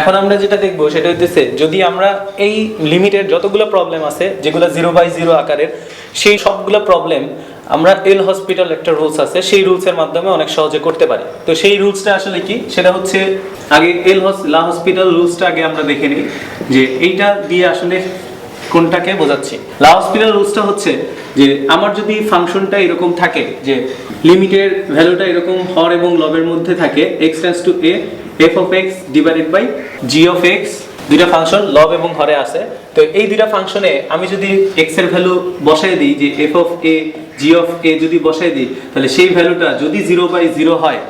এখন আমরা যেটা দেখব সেটা হইতেছে, যদি আমরা এই লিমিটের যতগুলো প্রবলেম আছে, যেগুলো জিরো বাই জিরো আকারের, সেই সবগুলো প্রবলেম আমরা এল হসপিটাল একটা রুলস আছে, সেই রুলসের মাধ্যমে অনেক সহজে করতে পারি। তো সেই রুলসটা আসলে কি? সেটা হচ্ছে, আগে এল লা হসপিটাল রুলসটা আগে আমরা দেখে নিই, যে এইটা দিয়ে আসলে কোনটাকে বোঝাচ্ছি? লা হসপিটাল রুলসটা হচ্ছে যে আমার যদি ফাংশনটা এরকম থাকে, যে লিমিটের ভ্যালুটা এরকম হর এবং লবের মধ্যে থাকে x tends to a f of x divided by g of x দুইটা ফাংশন লব এবং হরে আছে। তো এই দুইটা ফাংশনে আমি যদি এক্সের ভ্যালু বসাই দিই, যে f of a g of a যদি বসাই দিই, তাহলে সেই ভ্যালুটা যদি জিরো বাই জিরো হয়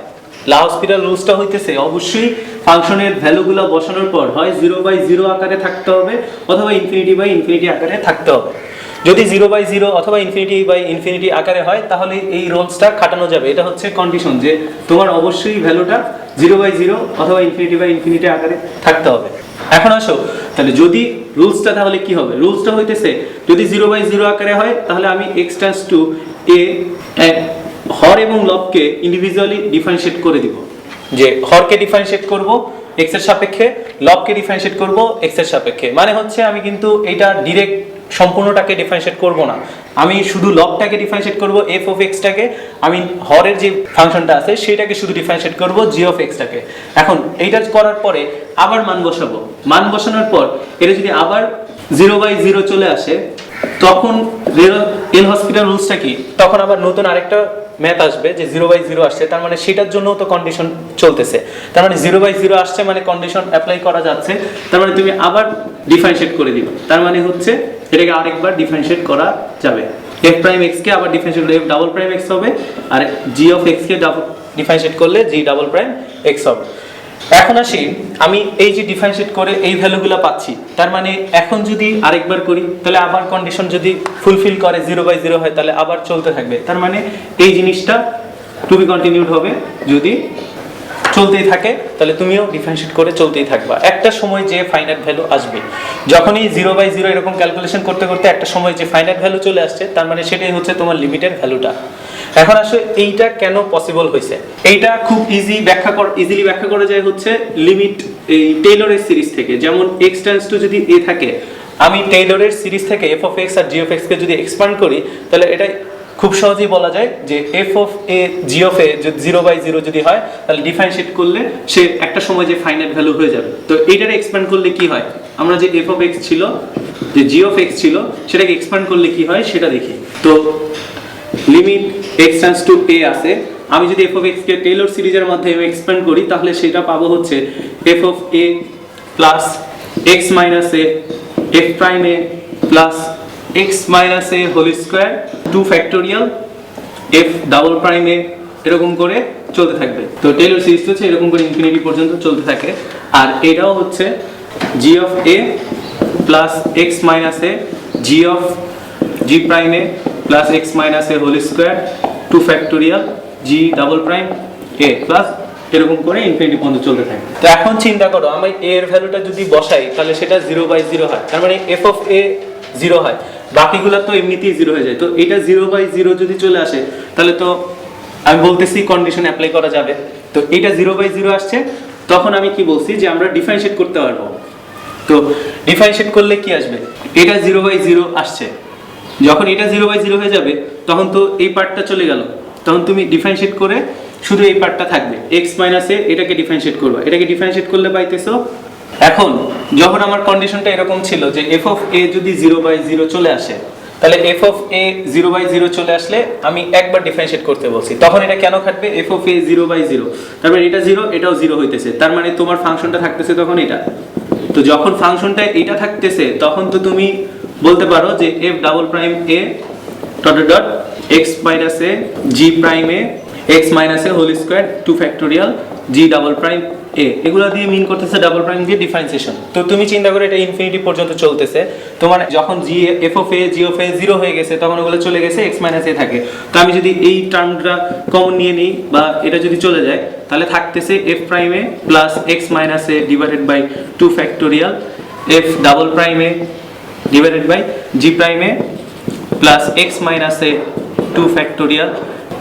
হসপিটাল রুলসটা হইতেছে, অবশ্যই ফাংশনের ভ্যালুগুলো বসানোর পর হয় জিরো বাই জিরো আকারে থাকতে হবে অথবা ইনফিনিটি বাই ইনফিনিটি আকারে থাকতে হবে। যদি জিরো বাই জিরো অথবা ইনফিনিটি বাই ইনফিনিটি আকারে হয়, তাহলে এই রুলসটা খাটানো যাবে। এটা হচ্ছে কন্ডিশন যে তোমার অবশ্যই ভ্যালুটা জিরো বাই জিরো অথবা ইনফিনিটি বাই ইনফিনিটি আকারে থাকতে হবে। এখন আসো, তাহলে যদি রুলসটা তাহলে কি হবে? রুলসটা হইতেছে, যদি জিরো বাই জিরো আকারে হয়, তাহলে আমি এক্স টু এ হর এবং লবকে ইন্ডিভিজুয়ালি ডিফারেন্সিয়েট করে দিব। যে হরকে ডিফারেন্সিয়েট করব এক্সের সাপেক্ষে, লবকে ডিফারেন্সিয়েট করব এক্সের সাপেক্ষে। মানে হচ্ছে আমি কিন্তু এটা ডিরেক্ট সম্পূর্ণটাকে ডিফারেন্সিয়েট করব না। আমি শুধু লবটাকে ডিফারেন্সিয়েট করব এফ অফ এক্সটাকে আমি হরের যে ফাংশনটা আছে সেটাকে শুধু ডিফারেন্সিয়েট করব জি অফ এক্সটাকে এখন এইটা করার পরে আবার মান বসাবো। মান বসানোর পর এটা যদি আবার জিরো বাই জিরো চলে আসে, তখন এল হসপিটাল রুলসটা কি? তখন আবার নতুন আরেকটা ম্যাথ আসবে যে জিরো বাই জিরো আসছে, তার মানে সেটার জন্য তো কন্ডিশন চলতেছে। তার মানে জিরো বাই জিরো আসছে মানে কন্ডিশন অ্যাপ্লাই করা যাচ্ছে। তার মানে তুমি আবার ডিফারেন্সিয়েট করে দিবে। তার মানে হচ্ছে এটাকে আরেকবার ডিফারেন্সিয়েট করা যাবে। এফ প্রাইম এক্স কে আবার differentiate f double prime x হবে, আর জি অফ এক্স কে ডিফারেন্সিয়েট করলে জি ডাবল প্রাইম এক্স হবে। এখন আসি, আমি এই যে ডিফারেন্সিয়েট করে এই ভ্যালুগুলো পাচ্ছি, তার মানে এখন যদি আরেকবার করি, তাহলে আবার কন্ডিশন যদি ফুলফিল করে জিরো বাই জিরো হয়, তাহলে আবার চলতে থাকবে। তার মানে এই জিনিসটা টু বি কন্টিনিউড হবে, যদি চলতেই থাকে, তাহলে তুমিও ডিফারেন্সিয়েট করে চলতেই থাকবা। একটা সময় যে ফাইনাইট ভ্যালু আসবে। যখনই জিরো বাই জিরো এরকম ক্যালকুলেশন করতে করতে একটা সময় যে ফাইনাইট ভ্যালু চলে আসছে, তার মানে সেটাই হচ্ছে তোমার লিমিটের ভ্যালুটা এখন আসলে এইটা কেন পসিবল হয়েছে এইটা খুব ইজি ব্যাখ্যা ইজিলি ব্যাখ্যা করা যায় হচ্ছে লিমিট এই টেইলরের সিরিজ থেকে। যেমন এক্স টু যদি এ থাকে, আমি টেইলরের সিরিজ থেকে এফ অফ এক্স আর জি অফ এক্স কে যদি এক্সপান্ড করি, তাহলে এটা খুব সহজেই বলা যায় যে f of a g of a zero by zero যদি হয়, তাহলে ডিফারেন্সিয়েট করলে সে একটা সময় যে ফাইনাল ভ্যালু হয়ে যাবে। তো এইটারে এক্সপ্যান্ড করলে কি হয়? আমরা যে এফ অফ এক্স ছিল, যে জি অফ এক্স ছিল, সেটাকে এক্সপ্যান্ড করলে কি হয়? সেটা দেখি। তো limit x tends to a আছে। আমি যদি এফ অফ এক্স কে টেলর সিরিজের মাধ্যমে এক্সপ্যান্ড করি, তাহলে সেটা পাবো হচ্ছে f of a plus x minus a f prime a plus x minus a whole square two factorial f double prime a এরকম করে চলতে থাকবে। তো টেলর সিরিজ হচ্ছে এরকম করে ইনফিনিটি পর্যন্ত চলতে থাকে। আর এটাও হচ্ছে g of a plus x minus a g of g prime a plus x minus a whole square two factorial g double prime a plus এরকম করে ইনফিনিটি পর্যন্ত চলতে থাকে। তো এখন চিন্তা করো, আমি এ এর ভ্যালুটা যদি বসাই, তাহলে সেটা জিরো বাই জিরো হয়। তার মানে এফ অফ এ জিরো হয়। বাকিগুলো তো এমনিতেই জিরো হয়ে যায়। তো এটা জিরো বাই জিরো যদি চলে আসে, তাহলে তো আমি বলতেছি কন্ডিশন অ্যাপ্লাই করা যাবে। তো এটা জিরো বাই জিরো আসছে, তখন আমি কি বলছি যে আমরা ডিফারেন্সিয়েট করতে পারব। তো ডিফারেন্সিয়েট করলে কি আসবে? এটা জিরো বাই জিরো আসছে। যখন এটা জিরো বাই জিরো হয়ে যাবে, তখন তো এই পার্টটা চলে গেল। তখন তুমি ডিফারেন্সিয়েট করে শুধু এই পার্টটা থাকবে। এক্স মাইনাসে এটাকে ডিফারেন্সিয়েট করবে। এটাকে ডিফারেন্সিয়েট করলে পাইতেছো, এখন যখন আমার কন্ডিশনটা এরকম ছিল যে এফ অফ এ যদি জিরো বাই জিরো চলে আসে, তাহলে f of a zero by zero চলে আসলে আমি একবার ডিফারেন্সিয়েট করতে বলছি। তখন এটা কেন খাটবে? F of a zero by zero তারপর এটা জিরো এটাও জিরো হইতেছে। তার মানে তোমার ফাংশনটা থাকতেছে তখন এটা। তো যখন ফাংশনটা এটা থাকতেছে, তখন তো তুমি বলতে পারো যে f double prime a dot dot x minus a g prime a x minus a whole square two factorial g double prime a এগুলো দিয়ে মিন করতেছে ডাবল প্রাইম দিয়ে ডিফারেন্সিয়েশন তো তুমি চিন্তা করে এটা ইনফিনিটি পর্যন্ত চলতেছে। তোমার যখন g f of a g of a zero হয়ে গেছে, তখন ওগুলো চলে গেছে এক্স মাইনাস এ থাকে। তো আমি যদি এই টার্মটা কমন নিয়ে নিই বা এটা যদি চলে যায়, তাহলে থাকতেছে f prime a plus x minus a divided by two factorial f double prime a divided by g prime plus x minus two factorial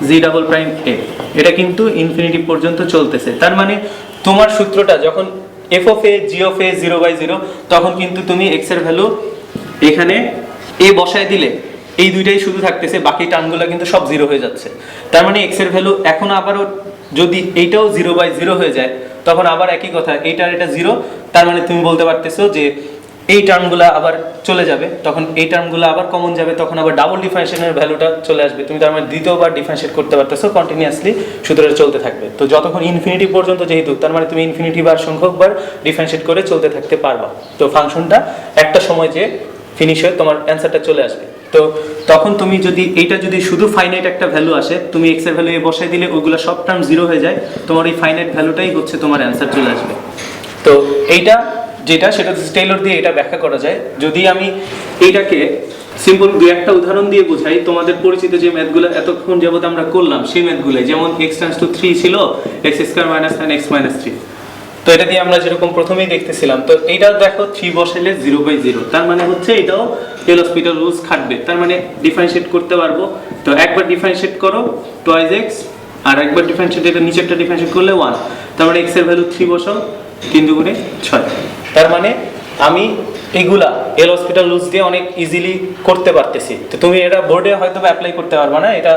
g double prime a এটা কিন্তু ইনফিনিটি পর্যন্ত চলতেছে। তার মানে তোমার সূত্রটা যখন f of a g of a zero by zero তখন কিন্তু তুমি এক্সের ভ্যালু এখানে এ বসায় দিলে, এই দুইটাই শুধু থাকতেছে, বাকি টার্মগুলো কিন্তু সব জিরো হয়ে যাচ্ছে। তার মানে এক্সের ভ্যালু এখন আবারও যদি এইটাও জিরো বাই জিরো হয়ে যায়, তখন আবার একই কথা, এইটার এটা জিরো তার মানে তুমি বলতে পারতেছো যে এই টার্মগুলো আবার চলে যাবে, তখন এই টার্মগুলো আবার কমন যাবে, তখন আবার ডাবল ডিফারেন্সিয়েশনের ভ্যালুটা চলে আসবে। তুমি তার মানে দ্বিতীয়বার ডিফারেন্সিয়েট করতে পারতেছো কন্টিনিউয়াসলি সুতরাং চলতে থাকবে। তো যতক্ষণ ইনফিনিটি পর্যন্ত যেহেতু, তার মানে তুমি ইনফিনিটি বার, সংখ্যকবার ডিফারেন্সিয়েট করে চলতে থাকতে পারবা। তো ফাংশনটা একটা সময় যে ফিনিশ হয়ে তোমার অ্যান্সারটা চলে আসবে। তো তখন তুমি যদি, এইটা যদি শুধু ফাইনাইট একটা ভ্যালু আসে, তুমি এক্সের ভ্যালু এ বসাই দিলে ওইগুলো সব টার্ম জিরো হয়ে যায়, তোমার এই ফাইনাইট ভ্যালুটাই হচ্ছে তোমার অ্যান্সার চলে আসবে। তো এইটা যেটা সেটা টেইলর দিয়ে এটা ব্যাখ্যা করা যায়। যদি আমি এইটাকে সিম্পল দু একটা উদাহরণ দিয়ে বোঝাই, তোমাদের পরিচিত যে ম্যাথগুলো এতক্ষণ যাবত আমরা করলাম, সেই ম্যাথগুলো যেমন এক্স টাইমস টু থ্রি ছিল x square minus nine x minus three তো এটা দিয়ে আমরা যেরকম প্রথমেই দেখতেছিলাম, তো এইটা দেখো থ্রি বসাইলে জিরো বাই জিরো তার মানে হচ্ছে এটাও এল হসপিটাল রুলস খাটবে। তার মানে ডিফারেন্সিয়েট করতে পারব। তো একবার ডিফারেন্সিয়েট করো টয়েজ এক্স আর একবার ডিফারেন্সিয়েট এটা নিচেরটা ডিফারেন্সিয়েট করলে ওয়ান তার মানে এক্সের ভ্যালু থ্রি বসাও, তিন দুগুণে ছয়। তার মানে আমি এগুলা এল হসপিটাল রুলস দিয়ে অনেক ইজিলি করতে পারতেছি। তো তুমি এটা বোর্ডে হয়তো অ্যাপ্লাই করতে পারবে না, এটা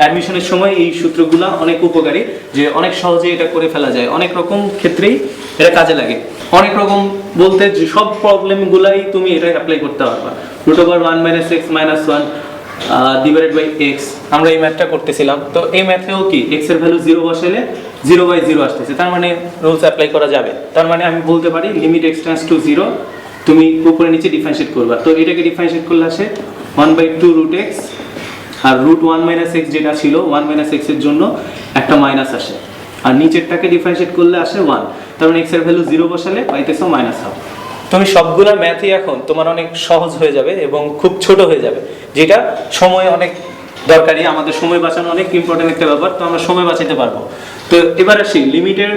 অ্যাডমিশনের সময় এই সূত্রগুলো অনেক উপকারী যে অনেক সহজে এটা করে ফেলা যায়। অনেক রকম ক্ষেত্রেই এটা কাজে লাগে। অনেক রকম বলতে যে সব প্রবলেমগুলাই তুমি এটা অ্যাপ্লাই করতে পারবা। Root over one minus x minus one divided by x আমরা এই ম্যাথটা করতেছিলাম। তো এই ম্যাথেও কি? এক্সের ভ্যালু জিরো বসালে জিরো বাই জিরো আসতেছে। তার মানে রুলস অ্যাপ্লাই করা যাবে। তার মানে আমি বলতে পারি limit x tends to zero তুমি উপরে নিচে ডিফারেন্সিয়েট করবা। তো এটাকে ডিফারেন্সিয়েট করলে আসে one by two root x R root one minus x যেটা ছিল ওয়ান মাইনাস এক্সের জন্য একটা মাইনাস আসে। আর নিচেরটাকে ডিফারেন্সিয়েট করলে আসে ওয়ান তার মানে এক্সের ভ্যালু জিরো বসালে পাইতেছো মাইনাস হাফ তুমি সবগুলা ম্যাথই এখন তোমার অনেক সহজ হয়ে যাবে এবং খুব ছোট হয়ে যাবে। যেটা সময় অনেক দরকারি, আমাদের সময় বাঁচানো অনেক ইম্পর্টেন্ট একটা ব্যাপার, তো আমরা সময় বাঁচাতে পারব। তো এবার আসি লিমিটের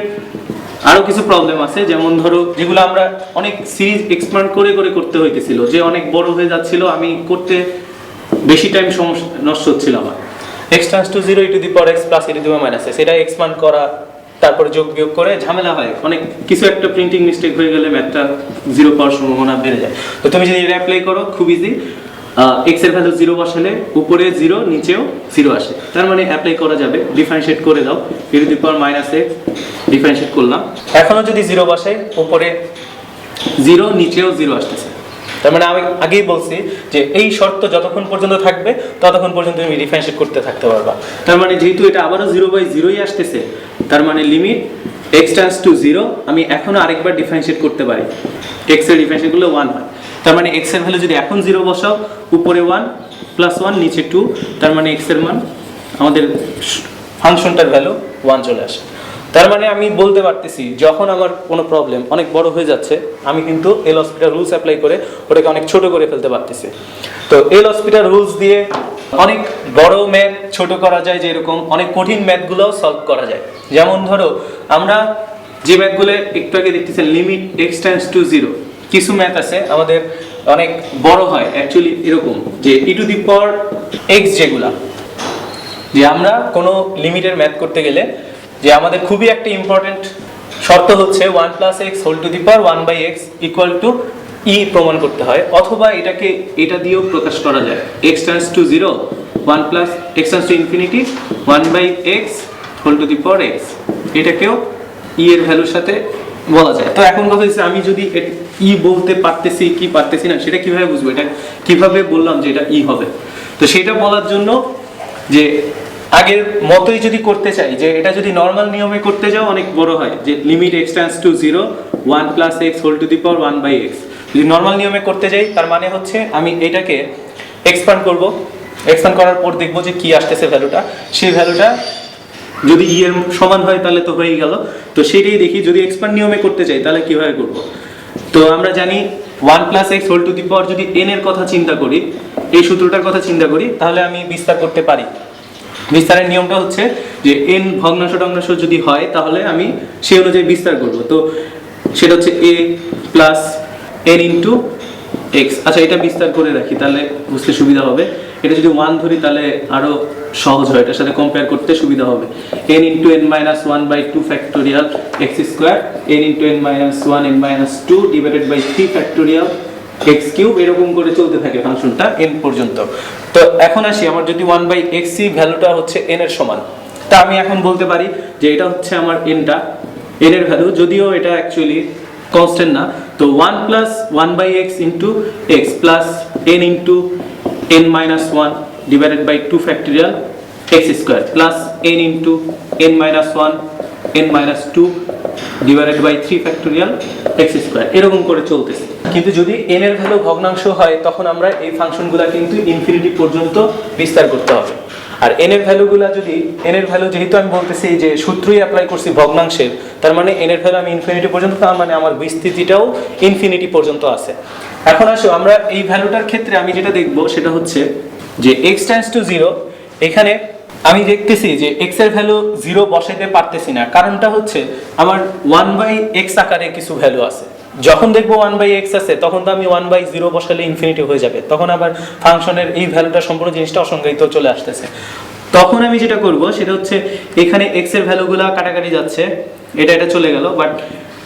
আরও কিছু প্রবলেম আছে, যেমন ধরো, যেগুলো আমরা অনেক সিরিজ এক্সপ্যান্ড করে করে করতে হইতেছিল, যে অনেক বড় হয়ে যাচ্ছিল, আমি করতে বেশি টাইম সমস্যা নষ্ট হচ্ছিল আমার। X tends to zero to the power x plus e to the minus সেটা এক্সপ্যান্ড করা, তারপরে যোগ বিয়োগ করে ঝামেলা হয়। অনেক কিছু একটা প্রিন্টিং মিস্টেক হয়ে গেলে ম্যাথটা জিরো পাওয়ার সম্ভাবনা বেড়ে যায়। তো তুমি যদি এটা অ্যাপ্লাই করো, খুব ইজি এক্সের ভ্যালু জিরো বসালে উপরে জিরো নিচেও আসে। তার মানে করা যাবে। ডিফারেন্সিয়েট করে দাও। টু দি পাওয়ার ডিফারেন্সিয়েট করলাম। যদি বসাই উপরে নিচেও তার মানে আমি আগেই বলছি যে এই শর্ত যতক্ষণ পর্যন্ত থাকবে, ততক্ষণ পর্যন্ত তুমি ডিফারেন্সিয়েট করতে থাকতে পারবা। তার মানে যেহেতু এটা আবারও জিরো বাই জিরোই আসতেছে, তার মানে limit x tends to zero আমি এখনও আরেকবার ডিফারেন্সিয়েট করতে পারি। এক্সের ডিফারেন্সিয়েট করলে ওয়ান হয়। তার মানে এক্সের ভ্যালু যদি এখন জিরো বসাও, উপরে ওয়ান প্লাস ওয়ান নিচে টু তার মানে এক্সের মান আমাদের ফাংশনটার ভ্যালু ওয়ান চলে আসে। তার মানে আমি বলতে পারতেছি, যখন আমার কোনো প্রবলেম অনেক বড় হয়ে যাচ্ছে, আমি কিন্তু এল হসপিটাল রুলস অ্যাপ্লাই করে ওটাকে অনেক ছোট করে ফেলতে পারতেছি। তো এল হসপিটাল রুলস দিয়ে অনেক বড় ম্যাথ ছোট করা যায় যেরকম অনেক কঠিন ম্যাথগুলোও সলভ করা যায়। যেমন ধরো, আমরা যে ম্যাথগুলো একটু আগে দেখতেছি limit x tends to zero কিছু ম্যাথ আছে, আমাদের অনেক বড় হয় অ্যাকচুয়ালি এরকম, যে ই টু দি পাওয়ার এক্স যেগুলা, যে আমরা কোনো লিমিটের ম্যাথ করতে গেলে, যে আমাদের খুবই একটা ইম্পর্টেন্ট শর্ত হচ্ছে one plus x whole to the power one by x equal to e প্রমাণ করতে হয়, অথবা এটাকে, এটা দিয়েও প্রকাশ করা যায় x tends to zero one plus x tends to infinity one by x whole to the power x এটাকেও ই এর ভ্যালুর সাথে বলা যায়। তো এখন কথা হচ্ছে, আমি যদি ই বলতে পারতেছি, কি পারতেছি না, সেটা কীভাবে বুঝব? এটা কীভাবে বললাম যে এটা ই হবে? তো সেটা বলার জন্য যে আগের মতোই যদি করতে চাই, যে এটা যদি নর্মাল নিয়মে করতে যাও, অনেক বড় হয়। যে limit x to zero one plus x whole to the power one by x যদি নর্মাল নিয়মে করতে যাই, তার মানে হচ্ছে আমি এটাকে এক্সপান্ড করব। এক্সপান্ড করার পর দেখব যে কি আসতেছে ভ্যালুটা সেই ভ্যালুটা যদি ই এর সমান হয়, তাহলে তো হয়েই গেল। তো সেটাই দেখি, যদি এক্সপান্ড নিয়মে করতে চাই তাহলে কীভাবে করব? তো আমরা জানি one plus x whole to the power যদি এন এর কথা চিন্তা করি, এই সূত্রটার কথা চিন্তা করি, তাহলে আমি বিস্তার করতে পারি। বিস্তারের নিয়মটা হচ্ছে যে এন ভগ্নাংশ টগ্নাংশ যদি হয়, তাহলে আমি সেই অনুযায়ী বিস্তার করব। তো সেটা হচ্ছে a plus n into x আচ্ছা এটা বিস্তার করে রাখি, তাহলে বুঝতে সুবিধা হবে। এটা যদি ওয়ান ধরি তাহলে আরও সহজ হয়। এটার সাথে কম্পেয়ার করতে সুবিধা হবে। N into n minus one by two factorial x square n into n minus one n minus two divided by three factorial x cube এরকম করে চলতে থাকে ফাংশনটা এন পর্যন্ত। তো এখন আসি, আমার যদি ওয়ান বাই এক্স সি ভ্যালুটা হচ্ছে এন এর সমান। তা আমি এখন বলতে পারি যে এটা হচ্ছে আমার এনটা এন এর ভ্যালু, যদিও এটা অ্যাকচুয়ালি কনস্ট্যান্ট না। তো one plus one by x into x plus n into n minus one divided by two factorial x square plus n into n minus one n minus two divided by three factorial x square এরকম করে চলতেছে। কিন্তু যদি n এর value ভগ্নাংশ হয়, তখন আমরা এই ফাংশনগুলা কিন্তু ইনফিনিটি পর্যন্ত বিস্তার করতে হবে। আর এন এর ভ্যালুগুলা যদি এন এর ভ্যালু যেহেতু আমি বলতেছি যে সূত্রই অ্যাপ্লাই করছি ভগ্নাংশের, তার মানে এন এর ভ্যালু আমি ইনফিনিটি পর্যন্ত, তার মানে আমার বিস্তৃতিটাও ইনফিনিটি পর্যন্ত আছে। এখন আসো, আমরা এই ভ্যালুটার ক্ষেত্রে আমি যেটা দেখব সেটা হচ্ছে যে এক্স টেন্স টু জিরো এখানে আমি দেখতেছি যে এক্সের ভ্যালু জিরো বসাইতে পারতেছি না। কারণটা হচ্ছে আমার ওয়ান বাই এক্স আকারে কিছু ভ্যালু আছে। যখন দেখব ওয়ান বাই এক্স আছে, তখন তো আমি ওয়ান বাই জিরো বসালে ইনফিনিটি হয়ে যাবে। তখন আবার ফাংশনের এই ভ্যালুটা সম্পূর্ণ জিনিসটা অসংজ্ঞায়িত চলে আসতেছে। তখন আমি যেটা করব, সেটা হচ্ছে এখানে এক্সের ভ্যালুগুলো কাটাকাটি যাচ্ছে, এটা এটা চলে গেল বাট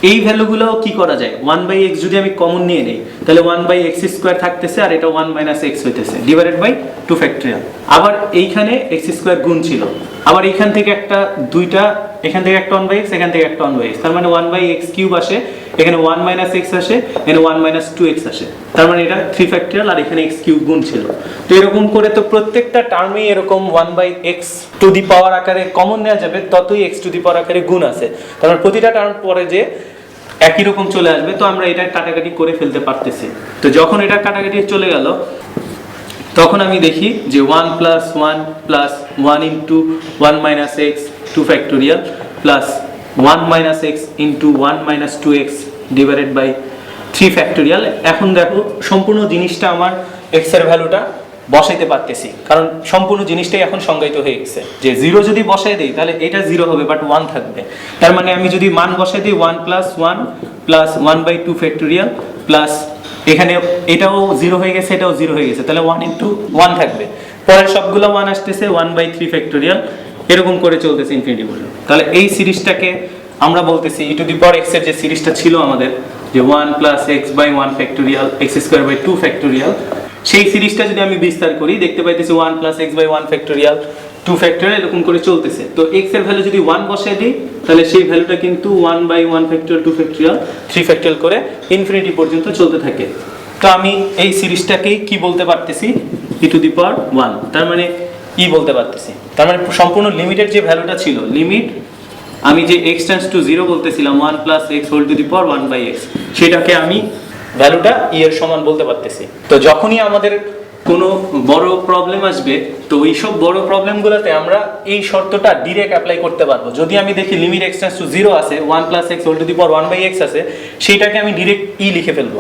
এই ভ্যালুগুলো কি করা যায়? ওয়ান বাই এক্স যদি আমি কমন নিয়ে নিই, তাহলে ওয়ান বাই এক্স স্কোয়ার থাকতেছে আর এটা ওয়ান মাইনাস এক্স হইতেছে ডিভাইডেড বাই টু ফ্যাক্টরিয়াল আবার এইখানে এক্স স্কোয়ার গুণ ছিল। আবার এইখান থেকে একটা, দুইটা এখান থেকে একটা ওয়ান বাই এক্স এখান থেকে একটা ওয়ান বাই এক্স তার মানে ওয়ান বাই এক্স কিউব আসে, এখানে ওয়ান মাইনাস এক্স আসে, এখানে ওয়ান মাইনাস টু এক্স আসে। তার মানে এটা থ্রি ফ্যাক্টরিয়াল আর এখানে এক্স কিউব গুণ ছিল। তো এরকম করে তো প্রত্যেকটা টার্মেই এরকম one by x to the power আকারে কমন নেওয়া যাবে, ততই এক্স টু দি পাওয়ার আকারে গুণ আছে। তার মানে প্রতিটা টার্ম পরে যে একই রকম চলে আসবে, তো আমরা এটা কাটাকাটি করে ফেলতে পারতেছি। তো যখন এটা কাটাকাটি চলে গেল, তখন আমি দেখি যে one plus one plus one into one minus x two factorial plus one minus x into one minus two x divided by three factorial এখন দেখো, সম্পূর্ণ জিনিসটা আমার এক্সের ভ্যালুটা বসাইতে পারতেছি। কারণ সম্পূর্ণ জিনিসটাই এখন সংজ্ঞায়িত হয়ে গেছে। যে জিরো যদি বসাই দেই, তাহলে এটা জিরো হবে বাট ওয়ান থাকবে। তার মানে আমি যদি মান বসাই দিই one plus one plus one by two factorial plus এখানে এটাও জিরো হয়ে গেছে, এটাও জিরো হয়ে গেছে, তাহলে ওয়ান ইন্টু ওয়ান থাকবে। পরের সবগুলো ওয়ান আসতেছে ওয়ান বাই থ্রি ফ্যাক্টোরিয়াল এরকম করে চলতেছে ইনফিনিটি পর্যন্ত তাহলে এই সিরিজটাকে আমরা বলতেছি ই টু দি পাওয়ার এক্সের যে সিরিজটা ছিল আমাদের, যে one plus x by one factorial x square by two factorial সেই সিরিজটা যদি আমি বিস্তার করি, দেখতে পাইতেছি one plus x by one factorial two factorial এরকম করে চলতেছে। তো এক্সের ভ্যালু যদি ওয়ান বসাই দিই, তাহলে সেই ভ্যালুটা কিন্তু one by one factorial two factorial three factorial করে ইনফিনিটি পর্যন্ত চলতে থাকে। তো আমি এই সিরিজটাকেই কি বলতে পারতেছি? ই টু দি পাওয়ার ওয়ান তার মানে ই বলতে পারতেছি? তার মানে সম্পূর্ণ লিমিটের যে ভ্যালুটা ছিল লিমিট আমি যে এক্স টেন্স টু জিরো বলতেছিলাম one plus x whole to the power one by x সেটাকে আমি ভ্যালুটা ই এর সমান বলতে পারতেছি। তো যখনই আমাদের কোনো বড় প্রবলেম আসবে, তো ওই সব বড় প্রবলেমগুলোতে আমরা এই শর্তটা ডিরেক্ট অ্যাপ্লাই করতে পারব। যদি আমি দেখি limit x tends to zero আছে one plus x whole to the power one by x আছে সেইটাকে আমি ডিরেক্ট ই লিখে ফেলব।